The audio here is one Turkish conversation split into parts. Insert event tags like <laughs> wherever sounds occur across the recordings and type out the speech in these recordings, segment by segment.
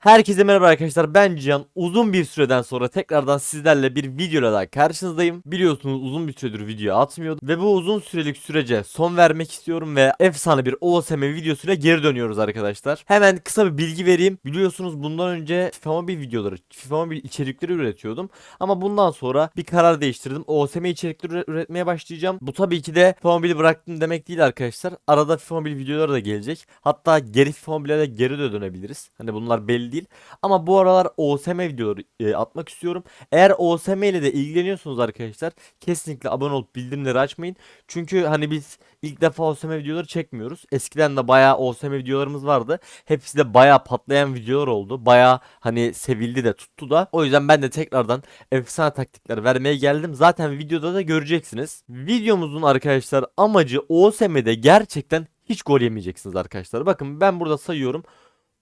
Herkese merhaba arkadaşlar. Ben Cihan. Uzun bir süreden sonra tekrardan sizlerle bir videoyla daha karşınızdayım. Biliyorsunuz uzun bir süredir video atmıyordum ve bu uzun sürelik sürece son vermek istiyorum ve efsane bir OSM videosuyla geri dönüyoruz arkadaşlar. Hemen kısa bir bilgi vereyim. Biliyorsunuz bundan önce FIFA Mobile videoları FIFA Mobile içerikleri üretiyordum. Ama bundan sonra bir karar değiştirdim. OSM içerikleri üre- üretmeye başlayacağım. Bu tabii ki de FIFA Mobile'i bıraktım demek değil arkadaşlar. Arada FIFA Mobile videoları da gelecek. Hatta geri FIFA Mobile'e de geri de dönebiliriz. Hani bunlar belli değil ama bu aralar OSM videoları e, atmak istiyorum. Eğer OSM ile de ilgileniyorsunuz arkadaşlar kesinlikle abone olup bildirimleri açmayın. Çünkü hani biz ilk defa OSM videoları çekmiyoruz. Eskiden de bayağı OSM videolarımız vardı. Hepsi de bayağı patlayan videolar oldu. Bayağı hani sevildi de tuttu da. O yüzden ben de tekrardan efsane taktikler vermeye geldim. Zaten videoda da göreceksiniz. Videomuzun arkadaşlar amacı OSM'de gerçekten hiç gol yemeyeceksiniz arkadaşlar. Bakın ben burada sayıyorum.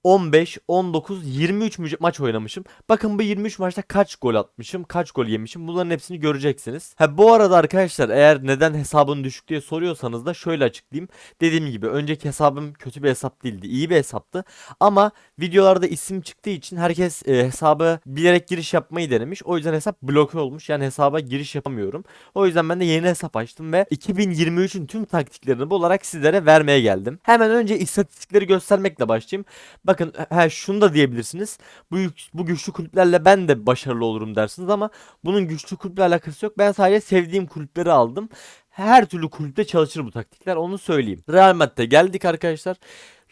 15, 19, 23 müce- maç oynamışım. Bakın bu 23 maçta kaç gol atmışım, kaç gol yemişim. Bunların hepsini göreceksiniz. Ha bu arada arkadaşlar eğer neden hesabın düşük diye soruyorsanız da şöyle açıklayayım. Dediğim gibi önceki hesabım kötü bir hesap değildi, iyi bir hesaptı. Ama videolarda isim çıktığı için herkes e, hesabı bilerek giriş yapmayı denemiş. O yüzden hesap bloke olmuş. Yani hesaba giriş yapamıyorum. O yüzden ben de yeni hesap açtım ve 2023'ün tüm taktiklerini bularak sizlere vermeye geldim. Hemen önce istatistikleri göstermekle başlayayım. Bakın he, şunu da diyebilirsiniz. Bu, bu güçlü kulüplerle ben de başarılı olurum dersiniz ama bunun güçlü kulüple alakası yok. Ben sadece sevdiğim kulüpleri aldım. Her türlü kulüpte çalışır bu taktikler onu söyleyeyim. Real Madrid'e geldik arkadaşlar.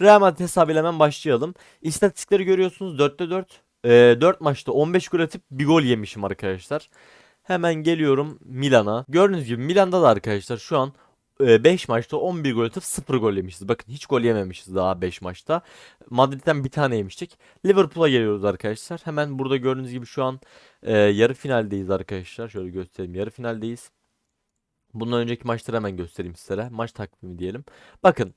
Real Madrid hesabıyla hemen başlayalım. İstatistikleri görüyorsunuz 4'te 4. Ee, 4 maçta 15 gol atıp bir gol yemişim arkadaşlar. Hemen geliyorum Milan'a. Gördüğünüz gibi Milan'da da arkadaşlar şu an 5 maçta 11 gol atıp 0 gol yemişiz. Bakın hiç gol yememişiz daha 5 maçta. Madrid'den bir tane yemiştik. Liverpool'a geliyoruz arkadaşlar. Hemen burada gördüğünüz gibi şu an e, yarı finaldeyiz arkadaşlar. Şöyle göstereyim. Yarı finaldeyiz. Bundan önceki maçları hemen göstereyim sizlere. Maç takvimi diyelim. Bakın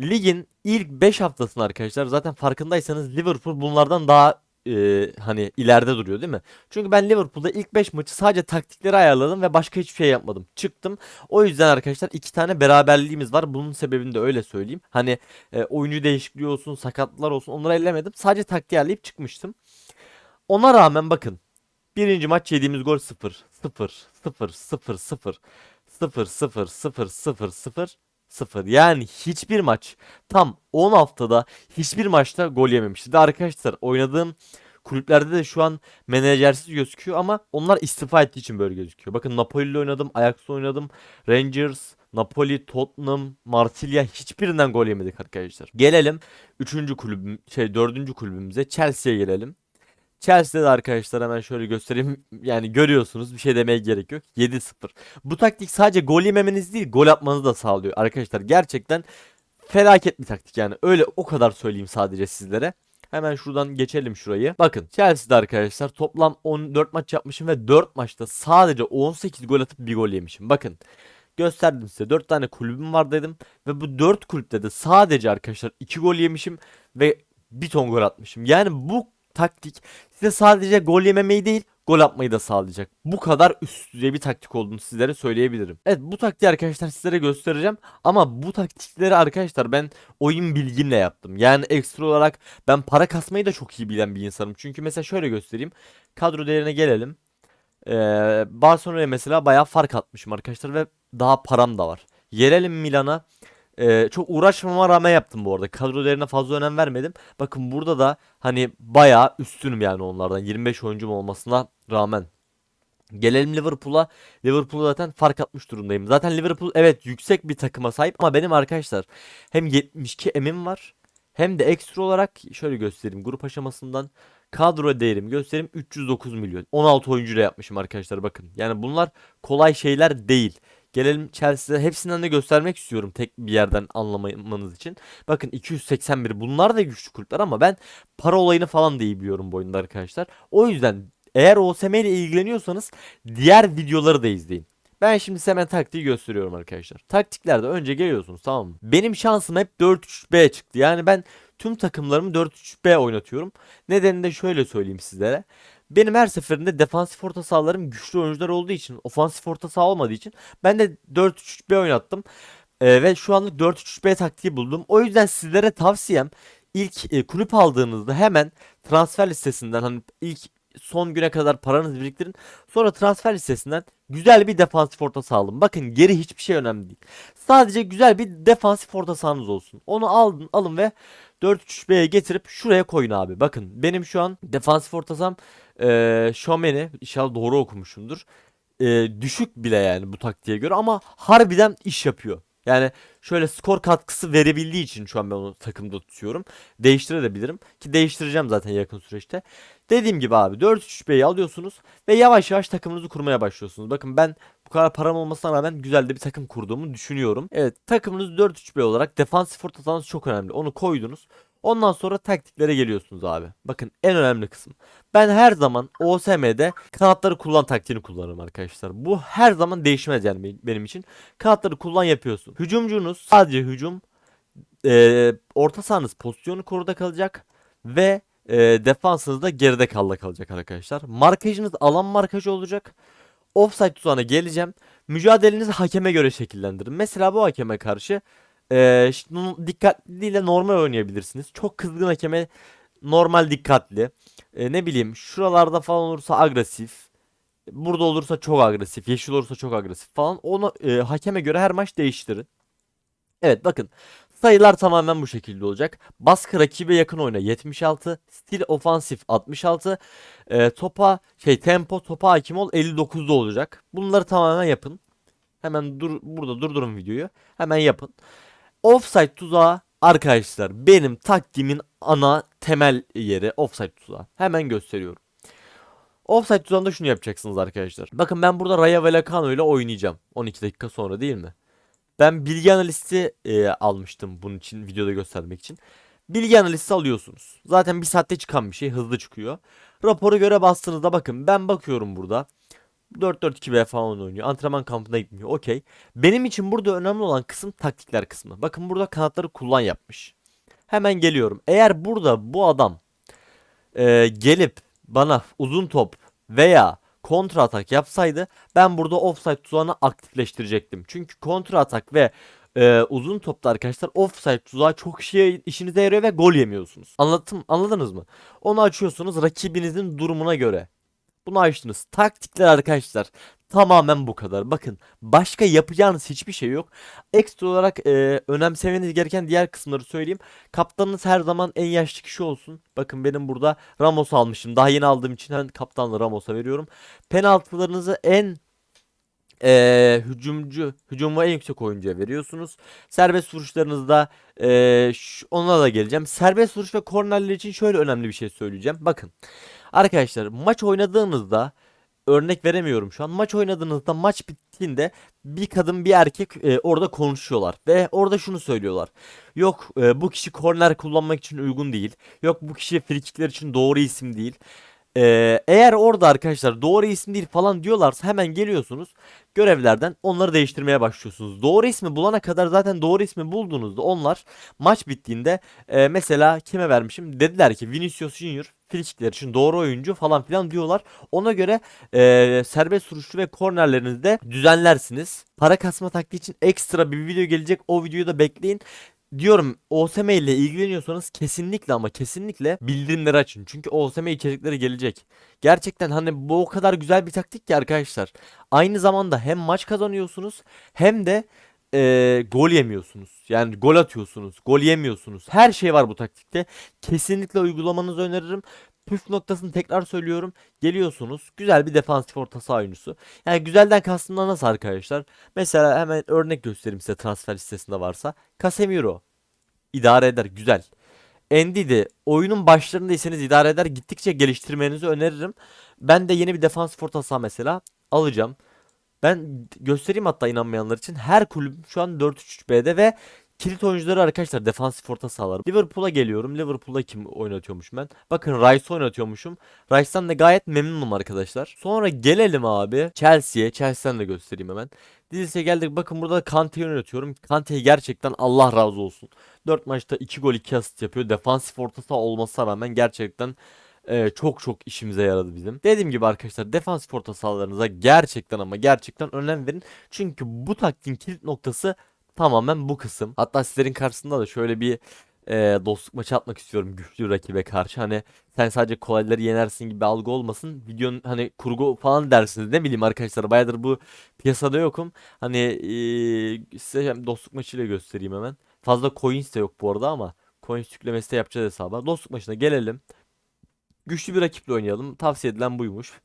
ligin ilk 5 haftasını arkadaşlar zaten farkındaysanız Liverpool bunlardan daha e, hani ileride duruyor değil mi? Çünkü ben Liverpool'da ilk 5 maçı sadece taktikleri ayarladım ve başka hiçbir şey yapmadım. Çıktım. O yüzden arkadaşlar iki tane beraberliğimiz var. Bunun sebebini de öyle söyleyeyim. Hani e, oyuncu değişikliği olsun, sakatlıklar olsun onları ellemedim. Sadece taktiği ayarlayıp çıkmıştım. Ona rağmen bakın. Birinci maç yediğimiz gol 0. 0 0 0 0 0 0 0 0 0 0. Yani hiçbir maç tam 10 haftada hiçbir maçta gol yememişti. De arkadaşlar oynadığım kulüplerde de şu an menajersiz gözüküyor ama onlar istifa ettiği için böyle gözüküyor. Bakın Napoli ile oynadım, Ajax'la oynadım, Rangers, Napoli, Tottenham, Marsilya hiçbirinden gol yemedik arkadaşlar. Gelelim 3. kulübüm şey 4. kulübümüze Chelsea'ye gelelim. Chelsea'de de arkadaşlar hemen şöyle göstereyim. <laughs> Yani görüyorsunuz bir şey demeye gerek yok. 7-0. Bu taktik sadece gol yememeniz değil gol atmanızı da sağlıyor. Arkadaşlar gerçekten felaket bir taktik yani. Öyle o kadar söyleyeyim sadece sizlere. Hemen şuradan geçelim şurayı. Bakın Chelsea'de arkadaşlar toplam 14 maç yapmışım ve 4 maçta sadece 18 gol atıp bir gol yemişim. Bakın gösterdim size 4 tane kulübüm var dedim ve bu 4 kulüpte de sadece arkadaşlar 2 gol yemişim ve bir ton gol atmışım. Yani bu taktik size sadece gol yememeyi değil gol atmayı da sağlayacak. Bu kadar üst düzey bir taktik olduğunu sizlere söyleyebilirim. Evet bu taktiği arkadaşlar sizlere göstereceğim. Ama bu taktikleri arkadaşlar ben oyun bilgimle yaptım. Yani ekstra olarak ben para kasmayı da çok iyi bilen bir insanım. Çünkü mesela şöyle göstereyim. Kadro değerine gelelim. Ee, Barcelona'ya mesela bayağı fark atmışım arkadaşlar ve daha param da var. Gelelim Milan'a. Ee, çok uğraşmama rağmen yaptım bu arada. Kadro değerine fazla önem vermedim. Bakın burada da hani bayağı üstünüm yani onlardan. 25 oyuncum olmasına rağmen. Gelelim Liverpool'a. Liverpool'a zaten fark atmış durumdayım. Zaten Liverpool evet yüksek bir takıma sahip ama benim arkadaşlar hem 72 emim var hem de ekstra olarak şöyle göstereyim grup aşamasından kadro değerim göstereyim 309 milyon. 16 oyuncuyla yapmışım arkadaşlar bakın. Yani bunlar kolay şeyler değil. Gelelim Chelsea'ye hepsinden de göstermek istiyorum tek bir yerden anlamanız için. Bakın 281 bunlar da güçlü kulüpler ama ben para olayını falan da iyi biliyorum bu oyunda arkadaşlar. O yüzden eğer OSM ile ilgileniyorsanız diğer videoları da izleyin. Ben şimdi hemen taktiği gösteriyorum arkadaşlar. Taktiklerde önce geliyorsunuz tamam mı? Benim şansım hep 4-3-B çıktı. Yani ben tüm takımlarımı 4-3-B oynatıyorum. Nedenini de şöyle söyleyeyim sizlere. Benim her seferinde defansif orta sahalarım güçlü oyuncular olduğu için, ofansif orta saha olmadığı için ben de 4-3-3-B oynattım. Ee, ve şu anlık 4-3-3-B taktiği buldum. O yüzden sizlere tavsiyem ilk e, kulüp aldığınızda hemen transfer listesinden hani ilk son güne kadar paranızı biriktirin. Sonra transfer listesinden güzel bir defansif orta saha alın. Bakın geri hiçbir şey önemli değil. Sadece güzel bir defansif orta sahanız olsun. Onu alın, alın ve 4-3-3'ye getirip şuraya koyun abi. Bakın benim şu an defansif orta saham eee Şomeni inşallah doğru okumuşumdur. Eee, düşük bile yani bu taktiğe göre ama harbiden iş yapıyor. Yani şöyle skor katkısı verebildiği için şu an ben onu takımda tutuyorum. Değiştirebilirim ki değiştireceğim zaten yakın süreçte. Dediğim gibi abi 4-3-3'yi alıyorsunuz ve yavaş yavaş takımınızı kurmaya başlıyorsunuz. Bakın ben bu kadar param olmasına rağmen güzel de bir takım kurduğumu düşünüyorum. Evet takımınız 4-3-1 olarak defansif orta çok önemli. Onu koydunuz. Ondan sonra taktiklere geliyorsunuz abi. Bakın en önemli kısım. Ben her zaman OSM'de kanatları kullan taktiğini kullanırım arkadaşlar. Bu her zaman değişmez yani be- benim için. Kanatları kullan yapıyorsun. Hücumcunuz sadece hücum. Ee, orta sahanız pozisyonu koruda kalacak. Ve e, defansınız da geride kalla kalacak arkadaşlar. Markajınız alan markajı olacak. Offside tuzağına geleceğim. Mücadelenizi hakeme göre şekillendirin. Mesela bu hakeme karşı e, bunu dikkatliyle normal oynayabilirsiniz. Çok kızgın hakeme normal dikkatli. E, ne bileyim şuralarda falan olursa agresif. Burada olursa çok agresif. Yeşil olursa çok agresif falan. Onu e, hakeme göre her maç değiştirin. Evet bakın. Sayılar tamamen bu şekilde olacak. Baskı rakibe yakın oyna 76. Stil ofansif 66. E, topa şey tempo topa hakim ol 59'da olacak. Bunları tamamen yapın. Hemen dur burada durdurun videoyu. Hemen yapın. Offside tuzağı arkadaşlar benim taktiğimin ana temel yeri offside tuzağı. Hemen gösteriyorum. Offside tuzağında şunu yapacaksınız arkadaşlar. Bakın ben burada Raya Vallecano ile oynayacağım. 12 dakika sonra değil mi? Ben bilgi analisti e, almıştım bunun için videoda göstermek için. Bilgi analisti alıyorsunuz. Zaten bir saatte çıkan bir şey hızlı çıkıyor. Raporu göre bastığınızda bakın ben bakıyorum burada. 4-4-2-B falan oynuyor. Antrenman kampına gitmiyor. Okey. Benim için burada önemli olan kısım taktikler kısmı. Bakın burada kanatları kullan yapmış. Hemen geliyorum. Eğer burada bu adam e, gelip bana uzun top veya kontra atak yapsaydı ben burada offside tuzağını aktifleştirecektim. Çünkü kontra atak ve e, uzun topta arkadaşlar offside tuzağı çok şey işinize yarıyor ve gol yemiyorsunuz. Anlattım, anladınız mı? Onu açıyorsunuz rakibinizin durumuna göre. Bunu açtınız. Taktikler arkadaşlar tamamen bu kadar. Bakın başka yapacağınız hiçbir şey yok. Ekstra olarak e, önemsemeniz gereken diğer kısımları söyleyeyim. Kaptanınız her zaman en yaşlı kişi olsun. Bakın benim burada Ramos almışım. Daha yeni aldığım için ben kaptanlı Ramos'a veriyorum. Penaltılarınızı en e, hücumcu, hücumu en yüksek oyuncuya veriyorsunuz. Serbest vuruşlarınızda e, ona da geleceğim. Serbest vuruş ve kornerler için şöyle önemli bir şey söyleyeceğim. Bakın arkadaşlar maç oynadığınızda örnek veremiyorum şu an. Maç oynadığınızda maç bittiğinde bir kadın bir erkek e, orada konuşuyorlar ve orada şunu söylüyorlar. Yok e, bu kişi korner kullanmak için uygun değil. Yok bu kişi frikikler için doğru isim değil. E, eğer orada arkadaşlar doğru isim değil falan diyorlarsa hemen geliyorsunuz görevlerden onları değiştirmeye başlıyorsunuz. Doğru ismi bulana kadar zaten doğru ismi bulduğunuzda onlar maç bittiğinde e, mesela kime vermişim dediler ki Vinicius Junior frikikler için doğru oyuncu falan filan diyorlar. Ona göre e, serbest vuruşlu ve kornerlerinizi de düzenlersiniz. Para kasma taktiği için ekstra bir video gelecek. O videoyu da bekleyin. Diyorum OSM ile ilgileniyorsanız kesinlikle ama kesinlikle bildirimleri açın. Çünkü OSM içerikleri gelecek. Gerçekten hani bu o kadar güzel bir taktik ki arkadaşlar. Aynı zamanda hem maç kazanıyorsunuz hem de e, gol yemiyorsunuz. Yani gol atıyorsunuz, gol yemiyorsunuz. Her şey var bu taktikte. Kesinlikle uygulamanızı öneririm. Püf noktasını tekrar söylüyorum. Geliyorsunuz. Güzel bir defansif orta saha oyuncusu. Yani güzelden kastım da nasıl arkadaşlar? Mesela hemen örnek göstereyim size transfer listesinde varsa. Casemiro. idare eder. Güzel. Endidi. Oyunun başlarındaysanız idare eder. Gittikçe geliştirmenizi öneririm. Ben de yeni bir defansif orta saha mesela alacağım. Ben göstereyim hatta inanmayanlar için. Her kulüp şu an 4-3-3-B'de ve kilit oyuncuları arkadaşlar defansif orta sahalar. Liverpool'a geliyorum. Liverpool'da kim oynatıyormuşum ben? Bakın Rice oynatıyormuşum. Rice'dan da gayet memnunum arkadaşlar. Sonra gelelim abi Chelsea'ye. Chelsea'den de göstereyim hemen. Dizilse geldik. Bakın burada Kante'yi oynatıyorum. Kante'yi gerçekten Allah razı olsun. 4 maçta 2 gol 2 asist yapıyor. Defansif orta saha olmasına rağmen gerçekten ee, çok çok işimize yaradı bizim. Dediğim gibi arkadaşlar defansif orta sahalarınıza gerçekten ama gerçekten önem verin. Çünkü bu taktiğin kilit noktası tamamen bu kısım. Hatta sizlerin karşısında da şöyle bir e, dostluk maçı atmak istiyorum güçlü rakibe karşı. Hani sen sadece kolayları yenersin gibi algı olmasın. Videonun hani kurgu falan dersiniz ne bileyim arkadaşlar. Bayağıdır bu piyasada yokum. Hani e, size dostluk maçıyla göstereyim hemen. Fazla coins de yok bu arada ama coins yüklemesi de yapacağız hesaba. Dostluk maçına gelelim. Güçlü bir rakiple oynayalım. Tavsiye edilen buymuş.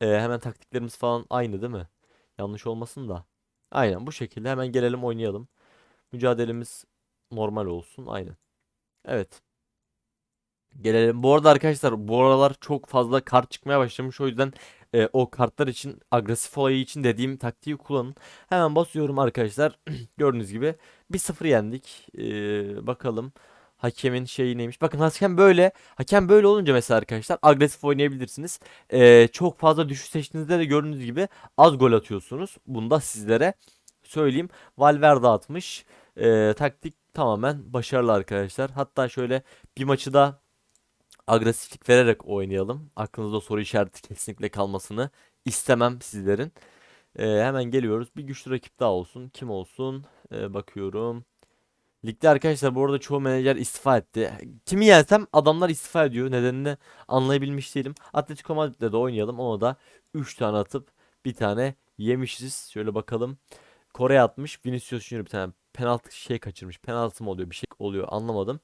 E, hemen taktiklerimiz falan aynı değil mi? Yanlış olmasın da. Aynen bu şekilde hemen gelelim oynayalım. Mücadelemiz normal olsun. Aynen. Evet. Gelelim. Bu arada arkadaşlar bu aralar çok fazla kart çıkmaya başlamış. O yüzden e, o kartlar için agresif olayı için dediğim taktiği kullanın. Hemen basıyorum arkadaşlar. <clears throat> Gördüğünüz gibi 1-0 yendik. E, bakalım hakemin şeyi neymiş. Bakın hakem böyle. Hakem böyle olunca mesela arkadaşlar agresif oynayabilirsiniz. E, çok fazla düşüş seçtiğinizde de gördüğünüz gibi az gol atıyorsunuz. Bunu da sizlere söyleyeyim. Valverde atmış. E, taktik tamamen başarılı arkadaşlar. Hatta şöyle bir maçı da agresiflik vererek oynayalım. Aklınızda soru işareti kesinlikle kalmasını istemem sizlerin. Ee, hemen geliyoruz. Bir güçlü rakip daha olsun. Kim olsun? Ee, bakıyorum. Ligde arkadaşlar bu arada çoğu menajer istifa etti. Kimi yensem adamlar istifa ediyor. Nedenini anlayabilmiş değilim. Atletico Madrid'de de oynayalım. Ona da 3 tane atıp bir tane yemişiz. Şöyle bakalım. Kore'ye atmış. Vinicius Junior bir tane penaltı şey kaçırmış. Penaltı mı oluyor? Bir şey oluyor. Anlamadım.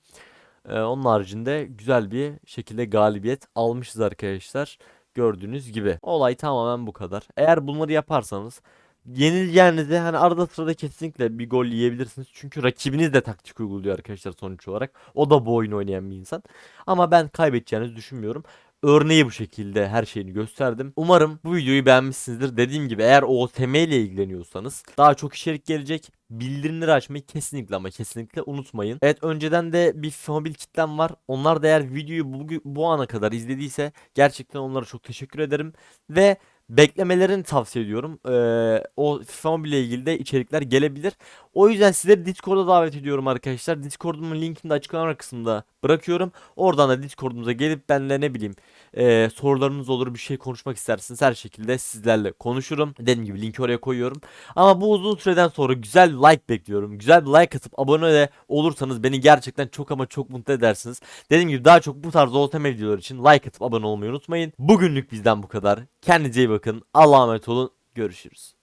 Ee, onun haricinde güzel bir şekilde galibiyet almışız arkadaşlar. Gördüğünüz gibi. Olay tamamen bu kadar. Eğer bunları yaparsanız yenileceğinizde hani arada sırada kesinlikle bir gol yiyebilirsiniz. Çünkü rakibiniz de taktik uyguluyor arkadaşlar sonuç olarak. O da bu oyunu oynayan bir insan. Ama ben kaybedeceğinizi düşünmüyorum. Örneği bu şekilde her şeyini gösterdim. Umarım bu videoyu beğenmişsinizdir. Dediğim gibi eğer OTM ile ilgileniyorsanız daha çok içerik gelecek. Bildirimleri açmayı kesinlikle ama kesinlikle unutmayın. Evet önceden de bir mobil kitlem var. Onlar da eğer videoyu bu, bu ana kadar izlediyse gerçekten onlara çok teşekkür ederim. Ve beklemelerini tavsiye ediyorum. Ee, o FIFA Mobile ile ilgili de içerikler gelebilir. O yüzden sizleri Discord'a davet ediyorum arkadaşlar. Discord'umun linkini de açıklama kısmında bırakıyorum. Oradan da Discord'umuza gelip benle ne bileyim e, sorularınız olur bir şey konuşmak istersiniz her şekilde sizlerle konuşurum. Dediğim gibi linki oraya koyuyorum. Ama bu uzun süreden sonra güzel like bekliyorum. Güzel bir like atıp abone de olursanız beni gerçekten çok ama çok mutlu edersiniz. Dediğim gibi daha çok bu tarz OTM videolar için like atıp abone olmayı unutmayın. Bugünlük bizden bu kadar. Kendinize iyi bakın. Allah'a emanet olun. Görüşürüz.